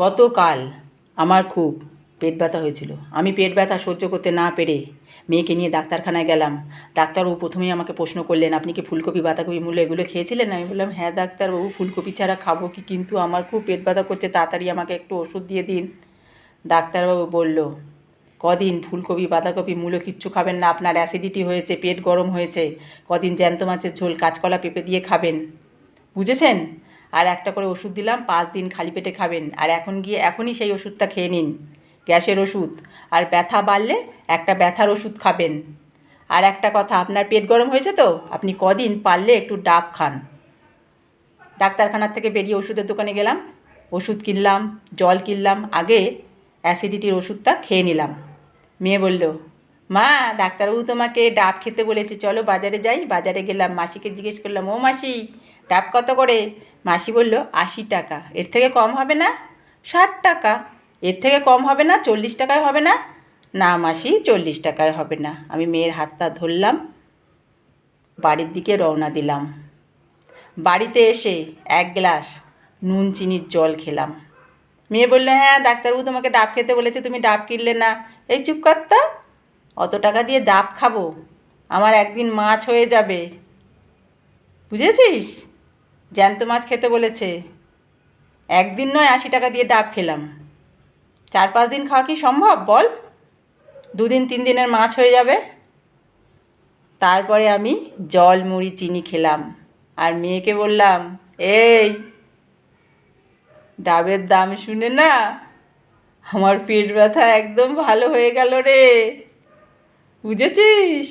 গতকাল আমার খুব পেট ব্যথা হয়েছিল। আমি পেট ব্যথা সহ্য করতে না পেরে মেয়েকে নিয়ে ডাক্তারখানায় গেলাম। ডাক্তারবাবু প্রথমেই আমাকে প্রশ্ন করলেন, আপনি কি ফুলকপি, বাঁধাকপি মূলো এগুলো খেয়েছিলেন? আমি বললাম হ্যাঁ ডাক্তারবাবু, ফুলকপি ছাড়া খাব কি, কিন্তু আমার খুব পেট ব্যথা করছে, তাড়াতাড়ি আমাকে একটু ওষুধ দিয়ে দিন। ডাক্তারবাবু বলল, কদিন ফুলকপি, বাঁধাকপি মূলো কিচ্ছু খাবেন না, আপনার অ্যাসিডিটি হয়েছে, পেট গরম হয়েছে, কদিন জ্যান্ত মাছের ঝোল, কাঁচকলা পেঁপে দিয়ে খাবেন। বুঝেছেন? আর একটা করে ওষুধ দিলাম, পাঁচ দিন খালি পেটে খাবেন। আর এখন গিয়ে এখনই সেই ওষুধটা খেয়ে নিন। গ্যাসের ওষুধ। আর ব্যথা বাড়লে একটা ব্যথার ওষুধ খাবেন। আর একটা কথা, আপনার পেট গরম হয়েছে তো? আপনি কদিন পারলে একটু ডাব খান। ডাক্তারখানার থেকে বেরিয়ে ওষুধের দোকানে গেলাম, ওষুধ কিনলাম, জল কিনলাম, আগে অ্যাসিডিটির ওষুধটা খেয়ে নিলাম। মেয়ে বলল মা, ডাক্তারবাবু তোমাকে ডাব খেতে বলেছে। চলো বাজারে যাই। বাজারে গেলাম, মাসিকে জিজ্ঞেস করলাম, ও মাসি, ডাব কত করে? মাসি বলল, আশি টাকা। এর থেকে কম হবে না? ষাট টাকা। এর থেকে কম হবে না? চল্লিশ টাকায় হবে না? না মাসি, চল্লিশ টাকায় হবে না। আমি মেয়ের হাতটা ধরলাম, বাড়ির দিকে রওনা দিলাম। বাড়িতে এসে এক গ্লাস নুন চিনির জল খেলাম। মেয়ে বলল হ্যাঁ ডাক্তারবাবু তোমাকে ডাব খেতে বলেছে, তুমি ডাব কিনলে না। এই চুপ করতা অত টাকা দিয়ে ডাব খাব? আমার একদিন মাছ হয়ে যাবে। বুঝেছিস? জ্যান্ত মাছ খেতে বলেছে। একদিন নয় আশি টাকা দিয়ে ডাব খেলাম। চার পাঁচ দিন খাওয়া কি সম্ভব? বল। দুদিন, তিন দিনের মাছ হয়ে যাবে। তারপরে আমি জল, মুড়ি, চিনি খেলাম। আর মেয়েকে বললাম, এই, ডাবের দাম শুনে না? আমার পেট ব্যথা একদম ভালো হয়ে গেল রে। বুঝেছিস?